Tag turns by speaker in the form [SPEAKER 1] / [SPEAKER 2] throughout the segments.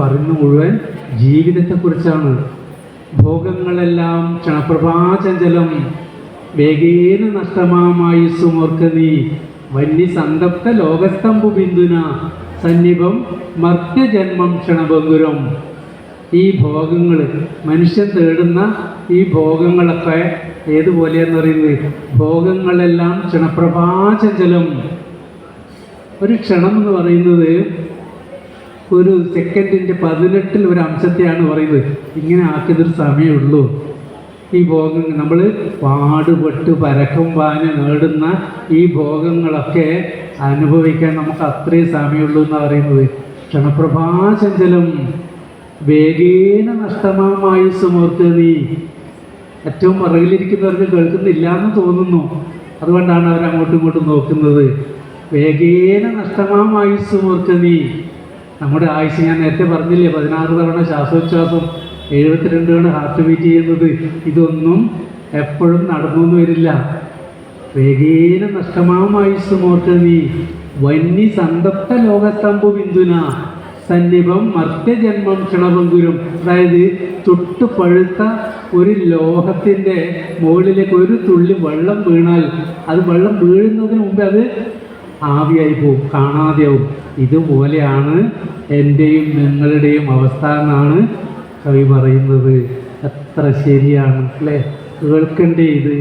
[SPEAKER 1] പറയുന്ന മുഴുവൻ ജീവിതത്തെക്കുറിച്ചാണ്. ഭോഗങ്ങളെല്ലാം ക്ഷണപ്രഭാചഞ്ചലം. വേഗേന നഷ്ടമാമായി സുമോർക്ക നീ വന്യ സന്തപ്ത ലോകസ്തംഭു ബിന്ദുന. സന്നിഭം മർത്യജന്മം ക്ഷണഭങ്കുരം ഈ ഭോഗങ്ങൾ മനുഷ്യൻ തേടുന്ന ഈ ഭോഗങ്ങളൊക്കെ ഏതുപോലെയെന്ന് പറയുന്നത് ഭോഗങ്ങളെല്ലാം ക്ഷണപ്രഭാചഞ്ചലം. ഒരു ക്ഷണം എന്ന് പറയുന്നത് ഒരു സെക്കൻഡിന്റെ പതിനെട്ടിൽ ഒരു അംശത്തെയാണ് പറയുന്നത്. ഇങ്ങനെ ആക്കിയതൊരു സമയമുള്ളൂ ഈ ഭോഗം നമ്മൾ പാടുപെട്ട് പരക്കം പാഞ്ഞ് നേടുന്ന ഈ ഭോഗങ്ങളൊക്കെ അനുഭവിക്കാൻ നമുക്ക് അത്രയും സമയമുള്ളൂ എന്നാണ് പറയുന്നത്. ക്ഷണപ്രഭാചഞ്ചലം വേഗേന നഷ്ടമാമായി സുമോർത്ത് നീ. ഏറ്റവും പുറകിലിരിക്കുന്നവർക്ക് കേൾക്കുന്നില്ല എന്ന് തോന്നുന്നു. അതുകൊണ്ടാണ് അവർ ഇങ്ങോട്ടും നോക്കുന്നത്. വേഗേന നഷ്ടമാമായി സുമോർത്ത് നീ. നമ്മുടെ ആയുസ് ഞാൻ നേരത്തെ പറഞ്ഞില്ലേ പതിനാറ് തവണ ശ്വാസോച്ഛ്വാസം എഴുപത്തിരണ്ട് തവണ ഹാർട്ട് ബീറ്റ് ചെയ്യുന്നത്. ഇതൊന്നും എപ്പോഴും നടന്നു എന്ന് വരില്ല. വേഗേന നഷ്ടമായുസ് മോർക്ക നീ. വന്യ സന്തപ്ത ലോകസ്തംഭു ബിന്ദുന. സന്നിഭം മർത്യജന്മം ക്ഷണപങ്കുരും. അതായത് തൊട്ട് പഴുത്ത ഒരു ലോഹത്തിന്റെ മുകളിലേക്ക് ഒരു തുള്ളി വെള്ളം വീണാൽ അത് വെള്ളം വീഴുന്നതിന് മുമ്പ് അത് ആവിയായി പോവും കാണാതെയാവും. ഇതുപോലെയാണ് എന്റെയും നിങ്ങളുടെയും അവസ്ഥ എന്നാണ് കവി പറയുന്നത്. എത്ര ശരിയാണ് അല്ലേ? കേൾക്കണ്ടേ ഇത്?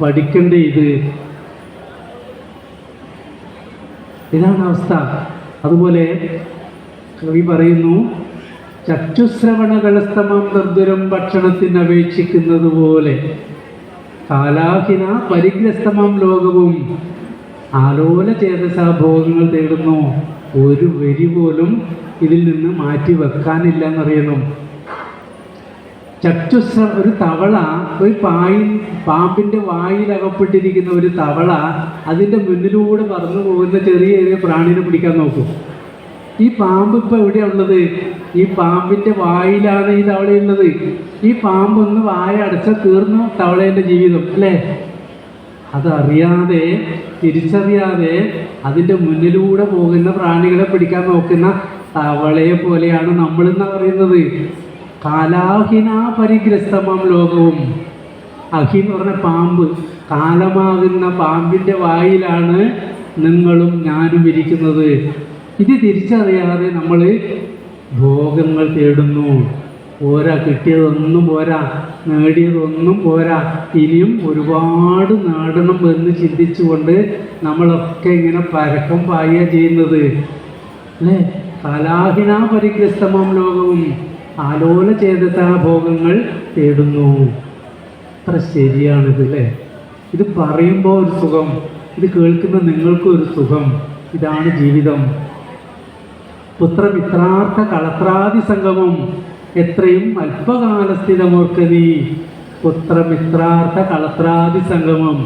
[SPEAKER 1] പഠിക്കണ്ടേ ഇത്? ഇതാണ് അവസ്ഥ. അതുപോലെ കവി പറയുന്നു ചക്ഷുശ്രവണകളസ്തമം നിർദ്ദുരം ഭക്ഷണത്തിന് അപേക്ഷിക്കുന്നത് പോലെ കാലാഹിന പരിഗ്രസ്തമം ലോകവും ആലോല ചേതസാ ഭോഗങ്ങൾ തേടുന്നു. ഒരു വരി പോലും ഇതിൽ നിന്ന് മാറ്റി വെക്കാനില്ല എന്നറിയണം ചക്ഷുസ്ര ഒരു തവള ഒരു പായി പാമ്പിന്റെ വായിൽ അകപ്പെട്ടിരിക്കുന്ന ഒരു തവള അതിന്റെ മുന്നിലൂടെ പറന്നു പോകുന്ന ചെറിയ ചെറിയ പ്രാണിനെ പിടിക്കാൻ നോക്കും. ഈ പാമ്പ് ഇപ്പോൾ എവിടെയുള്ളത് ഈ പാമ്പിന്റെ വായിലാണ് ഈ തവളയുള്ളത്. ഈ പാമ്പ് ഒന്ന് വായ അടച്ച തീർന്നു തവളേന്റെ ജീവിതം അല്ലേ? അതറിയാതെ തിരിച്ചറിയാതെ അതിന്റെ മുന്നിലൂടെ പോകുന്ന പ്രാണികളെ പിടിക്കാൻ നോക്കുന്ന തവളയെ പോലെയാണ് നമ്മളെന്ന് പറയുന്നത് കാലാഹിന പരിഗ്രസ്തമാം ലോകവും. അഹി എന്ന് പറഞ്ഞ പാമ്പ് കാലമാകുന്ന പാമ്പിന്റെ വായിലാണ് നിങ്ങളും ഞാനും ഇരിക്കുന്നത്. ഇത് തിരിച്ചറിയാതെ നമ്മൾ ഭോഗങ്ങൾ തേടുന്നു. പോരാ കിട്ടിയതൊന്നും പോരാ നേടിയതൊന്നും പോരാ. ഇനിയും ഒരുപാട് നേടണം എന്ന് ചിന്തിച്ചുകൊണ്ട് നമ്മളൊക്കെ ഇങ്ങനെ പരക്കം പായ ചെയ്യുന്നത്. അല്ലേ? കലാഹിന പരിഗ്രസ്തമം ലോകവും ആലോല ചേതത്താ ഭോഗങ്ങൾ തേടുന്നു. അത്ര ശരിയാണിത് അല്ലേ? ഇത് പറയുമ്പോൾ ഒരു സുഖം ഇത് കേൾക്കുന്ന നിങ്ങൾക്കും ഒരു സുഖം. ഇതാണ് ജീവിതം. പുത്രമിത്രാർത്ഥ കളത്രാദി സംഗമം. എത്രയും അല്പകാലസ്ഥിതമോർക്ക നീ പുത്രമിത്രാർത്ഥ കളത്രാദി സംഗമം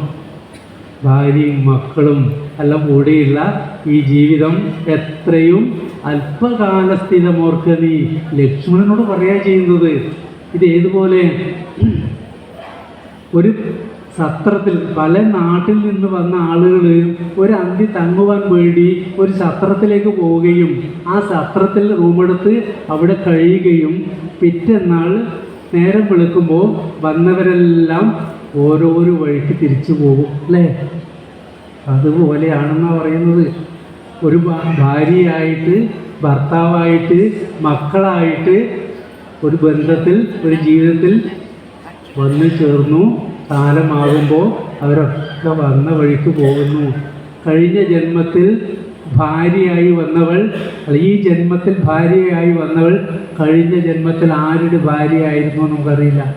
[SPEAKER 1] ഭാര്യയും മക്കളും എല്ലാം കൂടിയുള്ള ഈ ജീവിതം എത്രയും അല്പകാലസ്ഥിതമോർക്ക നീ ലക്ഷ്മണനോട് പറയാ ചെയ്യുന്നത്. ഇത് ഏതുപോലെ? ഒരു സത്രത്തിൽ പല നാട്ടിൽ നിന്ന് വന്ന ആളുകൾ ഒരു അന്തി തങ്ങുവാൻ വേണ്ടി ഒരു സത്രത്തിലേക്ക് പോവുകയും ആ സത്രത്തിൽ റൂമെടുത്ത് അവിടെ കഴിയുകയും പിറ്റന്നാൾ നേരം വെളുക്കുമ്പോൾ വന്നവരെല്ലാം ഓരോരോ വഴിക്ക് തിരിച്ചു പോകും അല്ലേ? അതുപോലെയാണെന്നാണ് പറയുന്നത്. ഒരു ഭാര്യയായിട്ട് ഭർത്താവായിട്ട് മക്കളായിട്ട് ഒരു ബന്ധത്തിൽ ഒരു ജീവിതത്തിൽ വന്നു ചേർന്നു. കാലമാകുമ്പോൾ അവരൊക്കെ വന്ന വഴിക്ക് പോകുന്നു. കഴിഞ്ഞ ജന്മത്തിൽ ഭാര്യയായി വന്നവൾ ഈ ജന്മത്തിൽ ഭാര്യയായി വന്നവൾ കഴിഞ്ഞ ജന്മത്തിൽ ആരുടെ ഭാര്യയായിരുന്നു നമുക്കറിയില്ല.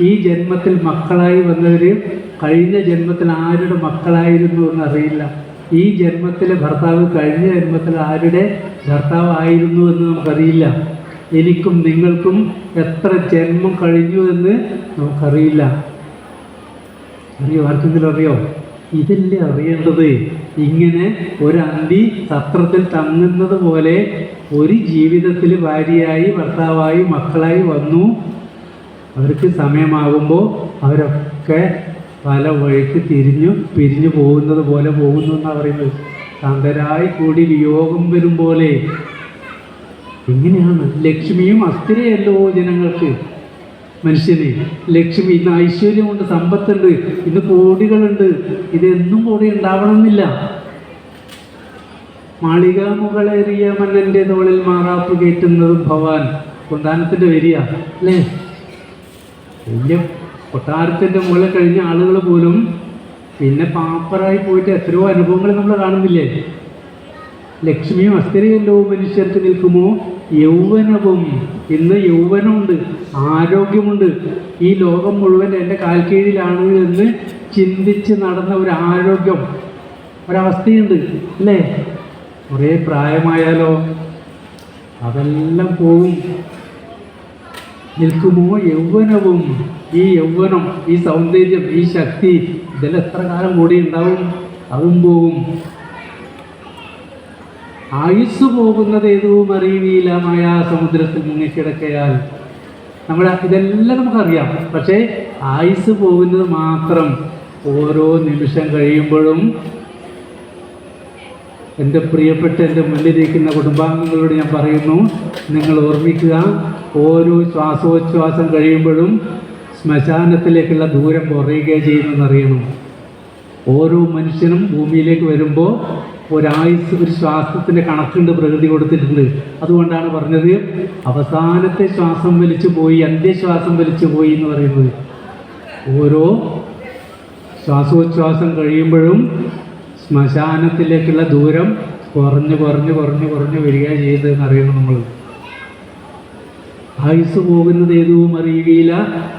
[SPEAKER 1] ഈ ജന്മത്തിൽ മക്കളായി വന്നവർ കഴിഞ്ഞ ജന്മത്തിൽ ആരുടെ മക്കളായിരുന്നു എന്നറിയില്ല. ഈ ജന്മത്തിലെ ഭർത്താവ് കഴിഞ്ഞ ജന്മത്തിൽ ആരുടെ ഭർത്താവായിരുന്നു എന്ന് നമുക്കറിയില്ല. എനിക്കും നിങ്ങൾക്കും എത്ര ജന്മം കഴിഞ്ഞു എന്ന് നമുക്കറിയില്ല. അറിയോ? ആർക്കെങ്കിലും അറിയോ? ഇതല്ലേ അറിയേണ്ടത്. ഇങ്ങനെ ഒരു അന്തി സത്രത്തിൽ തങ്ങുന്നത് പോലെ ഒരു ജീവിതത്തിൽ ഭാര്യയായി ഭർത്താവായി മക്കളായി വന്നു. അവർക്ക് സമയമാകുമ്പോൾ അവരൊക്കെ പല വഴിക്ക് തിരിഞ്ഞു പിരിഞ്ഞു പോകുന്നത് പോലെ പോകുന്നു എന്നാണ് പറയുന്നത്. കാന്തരായി കൂടി വിയോഗം വരും പോലെ ഇങ്ങനെയാണ് ലക്ഷ്മിയും അസ്ഥിരയല്ലോ ജനങ്ങൾക്ക്. മനുഷ്യന്. ലക്ഷ്മി ഇന്ന് ഐശ്വര്യമുണ്ട് സമ്പത്തുണ്ട്. ഇന്ന് കോടികളുണ്ട്. ഇതെന്നും കൂടി ഉണ്ടാവണമെന്നില്ല. മാളിക മുകളേറിയ മണ്ണന്റെ തോളിൽ മാറാപ്പ് കയറ്റുന്നതും ഭവാൻ. കൊണ്ടാനത്തിന്റെ വരിക അല്ലേ? വലിയ കൊട്ടാരത്തിന്റെ മുകളിൽ കഴിഞ്ഞ ആളുകൾ പോലും പിന്നെ പാപ്പറായി പോയിട്ട് എത്രയോ അനുഭവങ്ങൾ നമ്മൾ കാണുന്നില്ലേ? ലക്ഷ്മിയും അസ്ഥിരയല്ലോ മനുഷ്യർക്ക് നിൽക്കുമോ? യൗവനവും ഇന്ന് യൗവനമുണ്ട് ആരോഗ്യമുണ്ട്. ഈ ലോകം മുഴുവൻ എന്റെ കാൽ കീഴിലാണ് എന്ന് ചിന്തിച്ച് നടന്ന ഒരു ആരോഗ്യം ഒരവസ്ഥയുണ്ട് അല്ലേ? കുറേ പ്രായമായാലോ അതെല്ലാം പോവും. നിൽക്കുമോ യൗവനവും? ഈ യൗവനം ഈ സൗന്ദര്യം ഈ ശക്തി ഇതിൽ എത്ര കാലം കൂടി ഉണ്ടാവും? അതും പോവും. ആയുസ് പോകുന്നത് ഏതും അറിയുകയില്ല. മായാ സമുദ്രത്തിൽ മുങ്ങിക്കിടക്കയാൽ നമ്മുടെ ഇതെല്ലാം നമുക്കറിയാം. പക്ഷേ ആയുസ് പോകുന്നത് മാത്രം ഓരോ നിമിഷം കഴിയുമ്പോഴും എന്റെ പ്രിയപ്പെട്ട എന്റെ മുന്നിലിരിക്കുന്ന കുടുംബാംഗങ്ങളോട് ഞാൻ പറയുന്നു നിങ്ങൾ ഓർമ്മിക്കുക ഓരോ ശ്വാസോച്ഛ്വാസം കഴിയുമ്പോഴും ശ്മശാനത്തിലേക്കുള്ള ദൂരം കുറയുകയും ചെയ്യുന്നതെന്നറിയണം ഓരോ മനുഷ്യനും ഭൂമിയിലേക്ക് വരുമ്പോൾ ഒരായുസ് ഒരു ശ്വാസത്തിന്റെ കണക്കുണ്ട് പ്രകൃതി കൊടുത്തിട്ടുണ്ട്. അതുകൊണ്ടാണ് പറഞ്ഞത് അവസാനത്തെ ശ്വാസം വലിച്ചു പോയി അന്ത്യശ്വാസം വലിച്ചു പോയി എന്ന് പറയുന്നത്. ഓരോ ശ്വാസോച്ഛ്വാസം കഴിയുമ്പോഴും ശ്മശാനത്തിലേക്കുള്ള ദൂരം കുറഞ്ഞു കുറഞ്ഞു കുറഞ്ഞു കുറഞ്ഞ് വരിക ചെയ്തതെന്ന് അറിയണം നമ്മൾ. ആയുസ് പോകുന്നത് ഏതും അറിയുകയില്ല.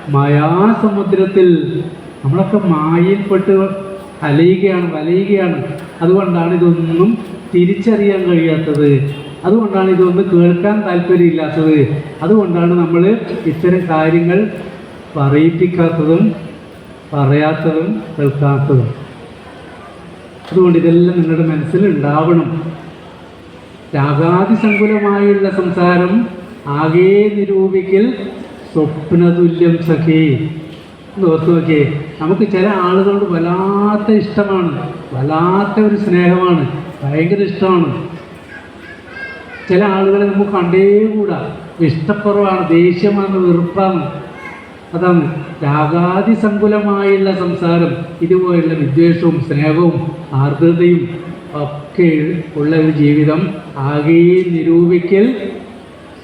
[SPEAKER 1] മായാസമുദ്രത്തിൽ നമ്മളൊക്കെ മായയിൽപ്പെട്ട് അലയുകയാണ് വലയുകയാണ്. അതുകൊണ്ടാണ് ഇതൊന്നും തിരിച്ചറിയാൻ കഴിയാത്തത്. അതുകൊണ്ടാണ് ഇതൊന്നും കേൾക്കാൻ താല്പര്യമില്ലാത്തത്. അതുകൊണ്ടാണ് നമ്മൾ ഇത്തരം കാര്യങ്ങൾ പറയിപ്പിക്കാത്തതും പറയാത്തതും കേൾക്കാത്തതും. അതുകൊണ്ട് ഇതെല്ലാം നിങ്ങളുടെ മനസ്സിലുണ്ടാവണം രാഗാതിസങ്കുലമായുള്ള സംസാരം ആകെ നിരൂപിക്കൽ സ്വപ്നതുല്യം സഖി. ഓർത്തു നോക്കിയേ. നമുക്ക് ചില ആളുകളോട് വല്ലാത്ത ഇഷ്ടമാണ് വല്ലാത്ത ഒരു സ്നേഹമാണ് ഭയങ്കര ഇഷ്ടമാണ്. ചില ആളുകളെ നമുക്ക് കണ്ടേകൂടാ ഇഷ്ടക്കുറവാണ് ദേഷ്യമാണ് വെറുപ്പാണ്. അതാണ് രാഗാതിസങ്കുലമായുള്ള സംസാരം ഇതുപോലുള്ള വിദ്വേഷവും സ്നേഹവും ആർദ്രതയും ഒക്കെ ഉള്ള ഒരു ജീവിതം ആകെ നിരൂപിക്കൽ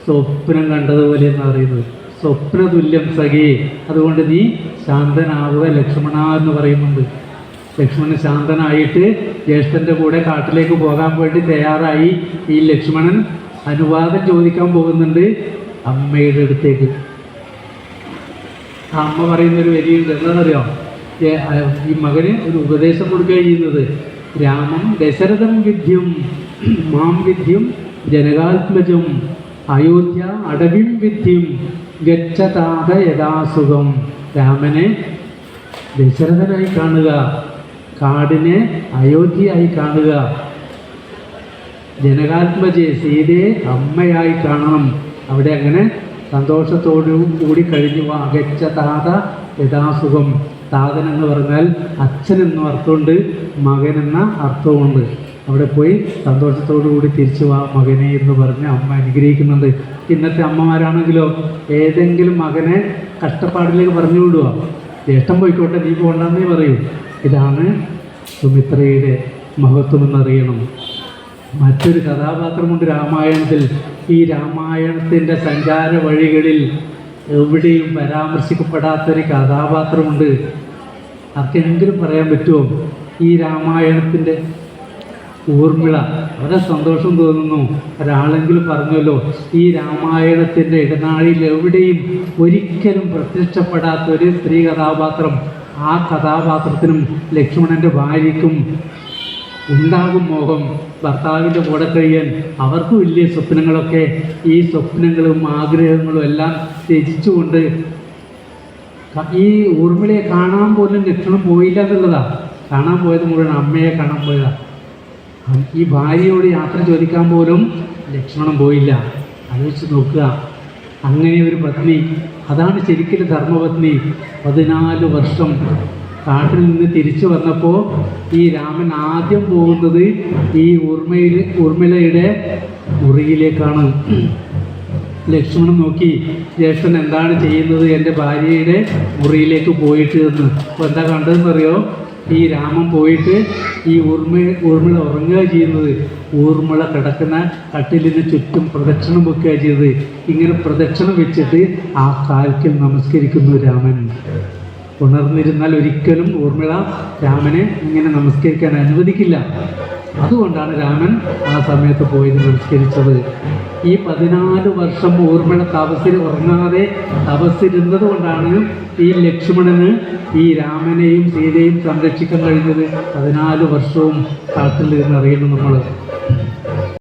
[SPEAKER 1] സ്വപ്നം കണ്ടതുപോലെ എന്ന് പറയുന്നത്. സ്വപ്നതുല്യം സഖേ. അതുകൊണ്ട് നീ ശാന്തനാവുക ലക്ഷ്മണ എന്ന് പറയുന്നുണ്ട്. ലക്ഷ്മണൻ ശാന്തനായിട്ട് ജ്യേഷ്ഠന്റെ കൂടെ കാട്ടിലേക്ക് പോകാൻ വേണ്ടി തയ്യാറായി. ഈ ലക്ഷ്മണൻ അനുവാദം ചോദിക്കാൻ പോകുന്നുണ്ട് അമ്മയുടെ അടുത്തേക്ക്. ആ അമ്മ പറയുന്ന ഒരു വരിയുണ്ട്. എന്താണെന്നറിയോ? ഈ മകന് ഒരു ഉപദേശം കൊടുക്കുക ചെയ്യുന്നത്. രാമം ദശരഥം വിദ്യം മാം വിദ്യം ജനകാത്മജം അയോധ്യ അടവിം വിദ്യം. ഗച്ഛതാത യഥാസുഖം രാമനെ ദശരഥനായി കാണുക. കാടിനെ അയോധ്യയായി കാണുക. ജനകാത്മജ സീതയെ അമ്മയായി കാണണം. അവിടെ അങ്ങനെ സന്തോഷത്തോടു കൂടി കഴിഞ്ഞു അകച്ച താത യഥാസുഖം. താതൻ എന്ന് പറഞ്ഞാൽ അച്ഛൻ അർത്ഥമുണ്ട് മകൻ എന്ന അർത്ഥവുമുണ്ട് അവിടെ പോയി സന്തോഷത്തോടു കൂടി തിരിച്ചു വാ മകനെ എന്ന് പറഞ്ഞ് അമ്മ അനുഗ്രഹിക്കുന്നുണ്ട്. ഇന്നത്തെ അമ്മമാരാണെങ്കിലോ ഏതെങ്കിലും മകനെ കഷ്ടപ്പാടിലേക്ക് പറഞ്ഞു വിടുക ജ്യേഷ്ഠം പോയിക്കോട്ടെ നീ പോകണ്ടെന്നേ പറയൂ. ഇതാണ് സുമിത്രയുടെ മഹത്വം എന്നറിയണം മറ്റൊരു കഥാപാത്രമുണ്ട് രാമായണത്തിൽ. ഈ രാമായണത്തിന്റെ സഞ്ചാര വഴികളിൽ എവിടെയും പരാമർശിക്കപ്പെടാത്തൊരു കഥാപാത്രമുണ്ട്. ആർക്കെങ്കിലും പറയാൻ പറ്റുമോ? ഈ രാമായണത്തിന്റെ ഊർമിള. വളരെ സന്തോഷം തോന്നുന്നു. ഒരാളെങ്കിലും പറഞ്ഞല്ലോ ഈ രാമായണത്തിന്റെ ഇടനാഴിയിൽ എവിടെയും ഒരിക്കലും പ്രത്യക്ഷപ്പെടാത്ത ഒരു സ്ത്രീ കഥാപാത്രം ആ കഥാപാത്രത്തിനും ലക്ഷ്മണന്റെ ഭാര്യയ്ക്കും ഉണ്ടാകും മോഹം. ഭർത്താവിന്റെ കൂടെ കഴിയാൻ അവർക്കും വലിയ സ്വപ്നങ്ങളൊക്കെ. ഈ സ്വപ്നങ്ങളും ആഗ്രഹങ്ങളും എല്ലാം രചിച്ചുകൊണ്ട് ഈ ഊർമിളയെ കാണാൻ പോലും ലക്ഷണം പോയില്ല എന്നുള്ളതാണ് കാണാൻ പോയത് മുഴുവൻ അമ്മയെ കാണാൻ പോയതാണ് ഈ ഭാര്യയോട് യാത്ര ചോദിക്കാൻ പോലും ലക്ഷ്മണം പോയില്ല. ആലോചിച്ച് നോക്കുക. അങ്ങനെ ഒരു പത്നി. അതാണ് ശരിക്കും ധർമ്മപത്നി. പതിനാല് വർഷം കാട്ടിൽ നിന്ന് തിരിച്ചു വന്നപ്പോൾ ഈ രാമൻ ആദ്യം പോകുന്നത് ഈ ഊർമ്മയിൽ ഊർമിളയുടെ മുറിയിലേക്കാണ്. ലക്ഷ്മണൻ നോക്കി ജ്യേഷ്ഠൻ എന്താണ് ചെയ്യുന്നത് എന്റെ ഭാര്യയുടെ മുറിയിലേക്ക് പോയിട്ട്? എന്ന്. അപ്പോൾ എന്താ കണ്ടതെന്നറിയോ? ഈ രാമൻ പോയിട്ട് ഈ ഊർമ ഊർമിള ഉറങ്ങുക ചെയ്യുന്നത്. ഊർമിള കിടക്കുന്ന കട്ടിലിന് ചുറ്റും പ്രദക്ഷിണം വെക്കുക ചെയ്തത്. ഇങ്ങനെ പ്രദക്ഷിണം വെച്ചിട്ട് ആ കാൽക്കൽ നമസ്കരിക്കുന്നു രാമൻ. ഉണർന്നിരുന്നാൽ ഒരിക്കലും ഊർമിള രാമനെ ഇങ്ങനെ നമസ്കരിക്കാൻ അനുവദിക്കില്ല. അതുകൊണ്ടാണ് രാമൻ ആ സമയത്ത് പോയി നമസ്കരിച്ചത് ഈ പതിനാല് വർഷം ഊർമിള തപസ്സിൽ ഉറങ്ങാതെ തപസ്സിരുന്നത് കൊണ്ടാണ് ഈ ലക്ഷ്മണന് ഈ രാമനെയും സീതയും സംരക്ഷിക്കാൻ കഴിഞ്ഞത്. പതിനാല് വർഷവും കാട്ടിൽ നിന്ന് അറിയണം നമ്മൾ